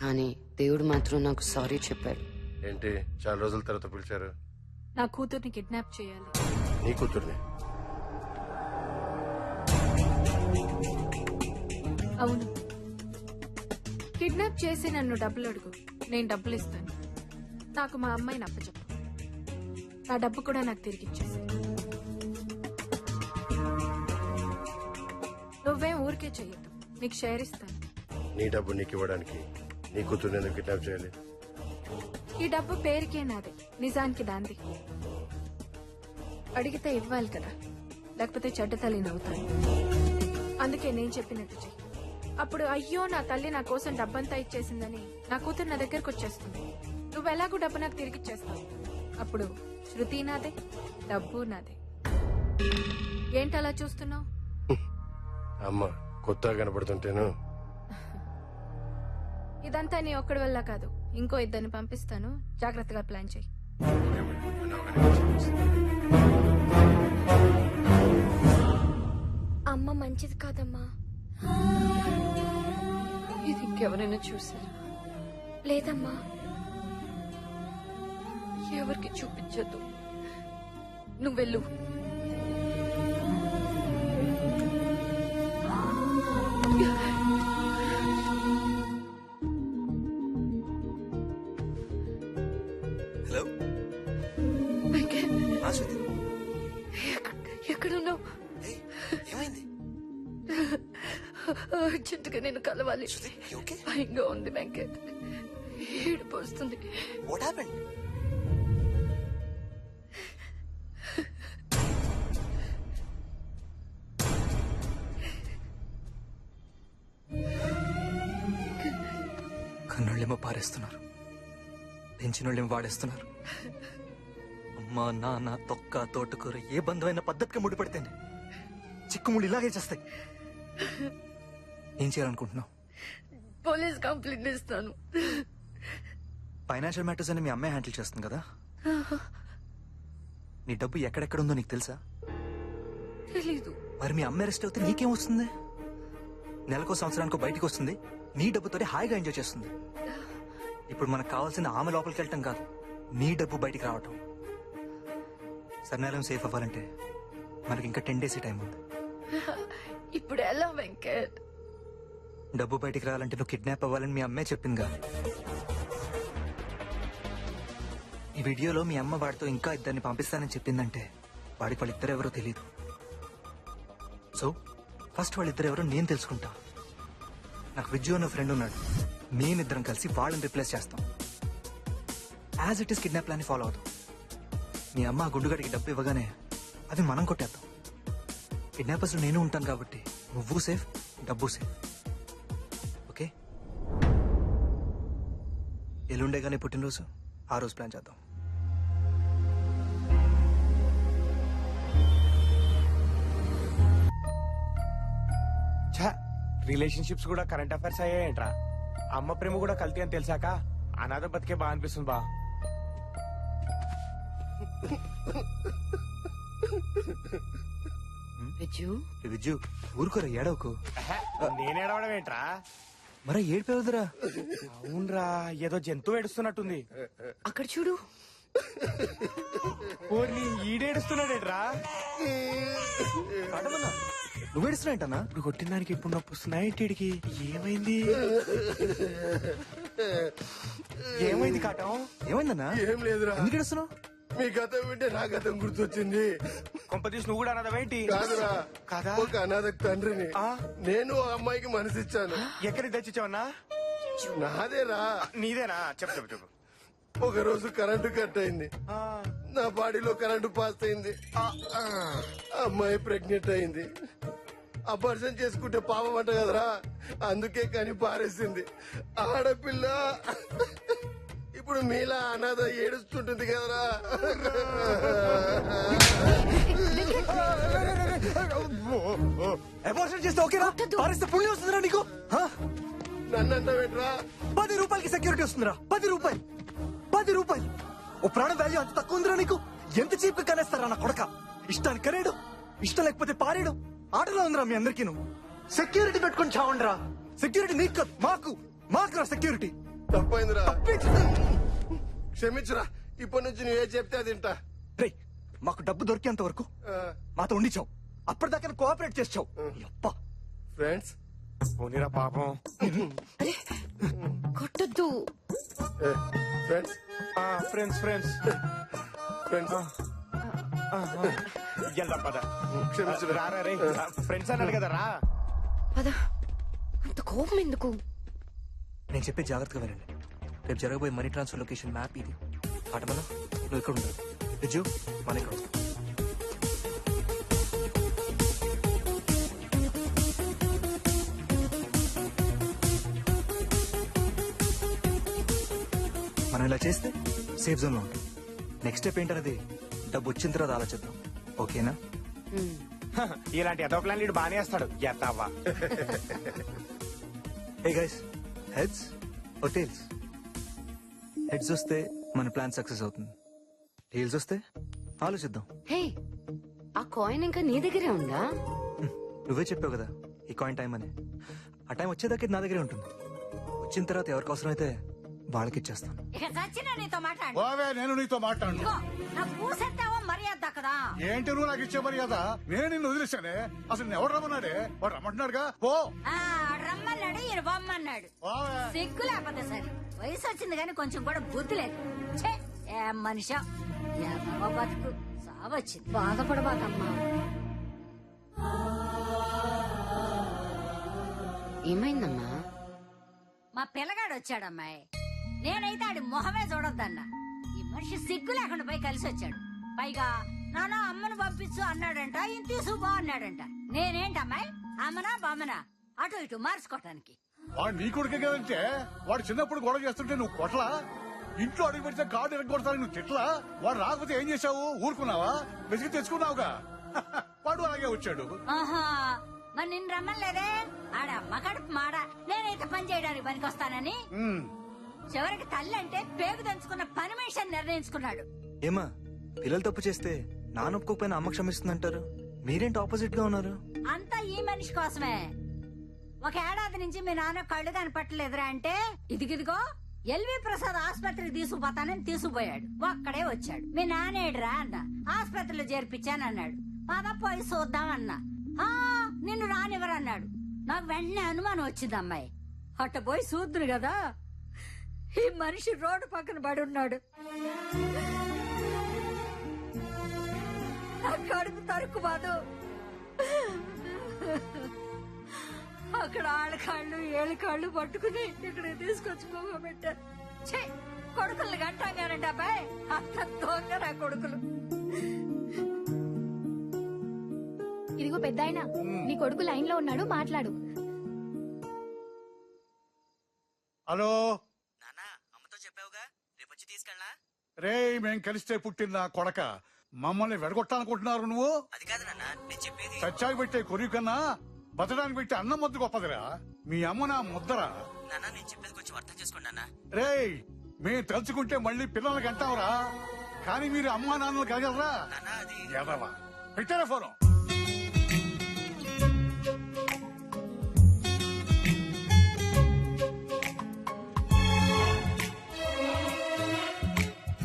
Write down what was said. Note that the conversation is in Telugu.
కానీ దేవుడు మాత్రం నాకు సారీ చెప్పాడు. ఏంటి? చాలా రోజుల తర్వాత పిలిచారు. నా కూతుర్ని కిడ్నాప్ చేయాలి. నీ కూతుర్ని? అవును. కిడ్నాప్ చేసి నన్ను డబ్బులు అడుగు. నేను డబ్బులు ఇస్తాను. నాకు మా అమ్మాయిని అప్పచెప్పు. నా డబ్బు కూడా నాకు తిరిగి ఇచ్చేసి నువ్వేం ఊరికే చెయ్యొద్దు. నీకు షేర్ ఇస్తాను. నీ డబ్బు నీకు ఇవ్వడానికి నీ కూతుర్ని ఎందుకు కిడ్నాప్ చేయాలి? ఈ డబ్బు పేరుకే నాది. నిజానికి దాంది. అడిగితే ఇవ్వాలి కదా. లేకపోతే చెడ్డ తల్లి నవ్వుతాను. అందుకే నేను చెప్పినట్టు చెయ్యి. అప్పుడు అయ్యో నా తల్లి నా కోసం డబ్బంతా ఇచ్చేసిందని నా కూతురు నా దగ్గరకు వచ్చేస్తుంది. నువ్వు ఎలాగో డబ్బు నాకు తిరిగి ఇచ్చేస్తావు? అప్పుడు శృతి నాదే డబ్బు నాదే. ఏంటి అలా చూస్తున్నావు? అమ్మ కొత్తగా కనపడుతుంటేను ఇదంతా నీ ఒక్కడి వల్ల కాదు. ఇంకో ఇద్దరిని పంపిస్తాను. జాగ్రత్తగా ప్లాన్ చేయి. అమ్మ మంచిది కాదమ్మా. ఇది ఇంకెవరైనా చూసారా లేదమ్మా. ఎవరికి చూపించద్దు. నువ్వు వెళ్ళు ఏమైంది? అర్జెంటుగా నేను కలవాలి. భయంగా ఉంది వెంకట్. ఏడుపు వస్తుంది. Happened? కన్నోళ్ళేమో పారేస్తున్నారు. పెంచినోళ్ళేమో వాడేస్తున్నారు. అమ్మా నాన్న తొక్క తోటకూర ఏ బంధమైన పద్ధతిగా ముడిపడితేనే. చిక్కుముడి ఇలాగే చేస్తాయి. ఏం చేయాలనుకుంటున్నావు? పోలీస్ కంప్లైంట్ ఇస్తాను. ఫైనాన్షియల్ మ్యాటర్స్ అని మీ అమ్మాయి హ్యాండిల్ చేస్తుంది కదా? నీ డబ్బు ఎక్కడెక్కడ ఉందో నీకు తెలుసా? తెలీదు. మరి మీ అమ్మాయి అరెస్ట్ అవుతే నీకేం వస్తుంది? నెలకో సంవత్సరానికో బయటికి వస్తుంది నీ డబ్బుతోనే హాయిగా ఎంజాయ్ చేస్తుంది. ఇప్పుడు మనకు కావాల్సింది ఆమె లోపలికి వెళ్ళటం కాదు నీ డబ్బు బయటికి రావటం. సర్నేలం సేఫ్ అవ్వాలంటే మనకి ఇంకా టెన్ డేస్ టైం ఉంది. ఇప్పుడు ఎలా వెంకట్. డబ్బు బయటికి రావాలంటే నువ్వు కిడ్నాప్ అవ్వాలని మీ అమ్మే చెప్పిందిగా. ఈ వీడియోలో మీ అమ్మ వాడితో ఇంకా ఇద్దరిని పంపిస్తానని చెప్పిందంటే వాడికి వాళ్ళిద్దరు ఎవరో తెలియదు సో ఫస్ట్ వాళ్ళిద్దరు ఎవరో నేను తెలుసుకుంటా. నాకు విజ్జు అన్న ఫ్రెండ్ ఉన్నాడు. మేమిద్దరం కలిసి వాళ్ళని రిప్లేస్ చేస్తాం. As it is kidnap plan follow అవుతాం మీ అమ్మ గుండుగడికి డబ్బు ఇవ్వగానే అది మనం కొట్టేద్దాం. కిడ్నాపర్స్ నేను ఉంటాను కాబట్టి నువ్వు సేఫ్ డబ్బు సేఫ్ ఓకే ఎల్లుండే కానీ పుట్టినరోజు ఆ రోజు ప్లాన్ చేద్దాం. ఛ రిలేషన్షిప్స్ కూడా కరెంట్ అఫైర్స్ అయ్యాయంట్రా అమ్మ ప్రేమ కూడా కల్తీ అని తెలిసాక అనాథ బతికే బాగా అనిపిస్తుంది బా. విజు ఏ విజ్జు ఊరుకోరా ఏడవకు. ఎహె, నేను ఏడవడం ఏంట్రా? మరా ఏడిపోవద్దురా అవునరా ఏదో జంతువు ఏడుస్తున్నట్టుంది. అక్కడ చూడు. ఓర్ని ఈడేడుస్తున్నాడేట్రా? కాటమన్నా నువ్వు ఏడుస్తున్నా ఇప్పుడు కొట్టిన దానికి ఇప్పుడు నొప్పి వస్తున్నాయి ఇంటికి ఏమైంది? ఏమైంది కాటం? ఏమైందన్నా? ఏం లేదురా. ఎందుకు ఏడుస్తున్నావు? మీ గతం వింటే నా గతం గుర్తొచ్చింది. కొంపతీసి నువ్వు కూడా అన్నదవేంటి కాదురా. కాదా? ఒక అనాథకు తండ్రిని. ఆ? నేను ఆ అమ్మాయికి మనసిచ్చాను. ఎక్కడికి తెచ్చిచ్చావన్నా? నాదేరా. నీదేనా? చెప్పు చెప్పు చెప్పు. ఒక రోజు కరెంటు కట్ అయింది. ఆ, నా బాడీలో కరెంటు పాస్ అయింది. ఆ, ఆ, అమ్మాయి ప్రెగ్నెంట్ అయింది. అపర్షన్ చేసుకుంటే పాపం అంట కదరా. అందుకే కానీ పారేసింది. ఆడపిల్ల. ఇప్పుడు మీలా అనాథ ఏడుస్తుంటుంది కదరా. అబార్షన్ చేస్తే ఓకేనా? పారిస్తే పుణ్యం వస్తుందిరా నీకు? హా? నన్ను అంటావేంట్రా పది రూపాయలకి సెక్యూరిటీ వస్తుందిరా. పది రూపాయలు. పది రూపాయలు. ఓ ప్రాణం వాల్యూ అంత తక్కువ ఉందిరా నీకు? ఎంత చీప్ కనేస్తారా నా కొడక? ఇష్టానికి కనేడు. ఇష్టం లేకపోతే పారేడు. ఆటలో ఉందిరా మీ అందరికీ సెక్యూరిటీ పెట్టుకొని చావండిరా. సెక్యూరిటీ నీకు మాకు మాకు. రా సెక్యూరిటీ తప్పైందిరా. క్షమించురా ఇప్పటి నుంచి నువ్వు ఏ చెప్తే అది వింటా రే మాకు డబ్బు దొరికేంత వరకు మాతో ఉండిచావు అప్పటిదాకా కోఆపరేట్ చేసావు అప్ప ఫ్రెండ్స్ పోనీరా పాపం. కొట్టద్దు. ఫ్రెండ్స్ ఫ్రెండ్స్ ఫ్రెండ్స్ ఫ్రెండ్స్ వెళ్దాం పద. క్షమించురా. రారా రే ఫ్రెండ్స్ అన్నాడు కదా రా. పద. అంత కోపం ఎందుకు? నేను చెప్పే జాగ్రత్తగా వినండి రేపు జరగబోయే మనీ ట్రాన్స్ఫర్ లొకేషన్ మ్యాప్ ఇది. ఆటమల నువ్వు ఇక్కడ ఉండాలి విజు మన ఇక్కడ. మనం ఇలా చేస్తే సేఫ్ జోన్లో ఉంటాం. నెక్స్ట్ స్టెప్ ఏంటనేది? డబ్బు వచ్చిన తర్వాత ఆలోచిద్దాం. ఓకేనా? ఇలాంటి ఎదో ప్లాన్ లీడ్ బానే వేస్తాడు. ఎత్తావా hey guys heads or tails heads వస్తే మన ప్లాన్ సక్సెస్ అవుతుంది. టేల్స్ వస్తే ఆలోచిద్దాం. హే ఆ కాయిన్ ఇంకా నీ దగ్గరే ఉందా? నువ్వే చెప్పావు కదా ఈ కాయిన్ టైం అని. ఆ టైం వచ్చేదాకా నా దగ్గరే ఉంటుంది. వచ్చిన తర్వాత ఎవరికి అవసరమైతే వాళ్ళకి ఇచ్చేస్తాను. ఇక చచ్చిన నీతో మాట్లాడు. బావే నేను నీతో మాట్లాడు ఇదిగో, నాకు పూసెత్తావో మర్యాద దక్కదా ఏంటి నువ్వు నాకు ఇచ్చే మరి కదా నేను నిన్ను వదిలేశానే. అసలు ఎవడు రమ్మన్నాడే? వాడు రమ్మంటున్నాడుగా? పో. ఆ, రమ్మన్నాడు ఈయన బొమ్మన్నాడు సిగ్గు లేకపోతే సరే. వయసు వచ్చింది కానీ కొంచెం కూడా బుద్ధి లేదు. ఛే, ఏం మనిషా? ఏమో బతుకు? సావచ్చింది బాధపడబాకమ్మా. ఏమైందమ్మా? మా పిల్లగాడు వచ్చాడమ్మాయి. నేనైతే ఆడి మొహమే చూడొద్దన్నా. ఈ మనిషి సిగ్గు లేకుండా పోయి కలిసి వచ్చాడు. పైగా నాన్న అమ్మను పంపించు అన్నాడంట ఈయన తీసుకుపో అన్నాడంట. నేనేంటమ్మాయి? అమ్మనా బామ్మనా? అటు ఇటు మార్చుకోవటానికి. వాడు నీ కొడుకే కదంటే వాడు చిన్నప్పుడు గొడవ చేస్తుంటే నువ్వు కొట్లా? ఇంట్లో అడుగు పెడితే కార్డు ఎరగొడతాను నువ్వు తిట్లా? వాడు రాకపోతే ఏం చేశావు? ఊరుకున్నావా? వెతికి తెచ్చుకున్నావుగా? వాడు అలాగే వచ్చాడు. ఆహా మరి నిన్ను రమ్మలేదే ఆడ అమ్మ కడుపు మాడ. నేనైతే పని చేయడానికి పనికొస్తానని. ఉమ్. చివరికి తల్లి అంటే పేగు దంచుకున్న పని మనిషి అని నిర్ణయించుకున్నాడు. ఏమా పిల్లలు తప్పు చేస్తే నాన్న ఒప్పుకోకపోయినా అమ్మ క్షమిస్తుందంటారు? మీరేంటి ఆపోజిట్గా ఉన్నారు? అంతా ఈ మనిషి కోసమే. ఒక ఏడాది నుంచి మీ నాన్న కళ్ళు కనపట్టలేదురా అంటే ఇదిగిదిగో ఎల్వి ప్రసాద్ ఆసుపత్రికి తీసుకుపోతానని తీసుకుపోయాడు. ఒక్కడే వచ్చాడు. మీ నానేడురా అన్న ఆసుపత్రిలో చేర్పించానన్నాడు. పద పోయి చూద్దాం అన్నా. ఆ నిన్ను రానివ్వరన్నాడు. నాకు వెంటనే అనుమానం వచ్చింది అమ్మాయి. అట్ట పోయి చూద్దురు కదా. ఈ మనిషి రోడ్డు పక్కన పడి ఉన్నాడు. నా కడుపు తరుకు బాదు అక్కడ ఆడకాళ్ళు ఏళ్ళకాళ్ళు పట్టుకుని ఇక్కడ తీసుకొచ్చి పోగబెట్టారు ఛీ కొడుకులు గంటాగానండి అబ్బాయి అంత దొంగ నా కొడుకులు. ఇదిగో పెద్ద నీ కొడుకు లైన్లో ఉన్నాడు మాట్లాడు. హలో. అమ్మతో చెప్పావుగా? రేపు వచ్చి తీసుకెళ్ళా రే మేం కలిస్తే పుట్టిన నా కొడక. మమ్మల్ని వెడగొట్టాలనుకుంటున్నారు నువ్వు? అది కాదు నాన్న నేను చెప్పేది చచ్చాకి పెట్టే కొరివి కన్నా బతడానికి పెట్టే అన్నం ముద్ద గొప్పదిరా. మీ అమ్మ నా ముద్దరా? నాన్న నేను చెప్పేది కొంచెం అర్థం చేసుకోండి నాన్న. రేయ్ మేము తలుచుకుంటే మళ్ళీ పిల్లలకి అంటావురా కానీ మీరు అమ్మా నాన్నలు కలగలరా? ఎదవా? పెట్టారా ఫోను?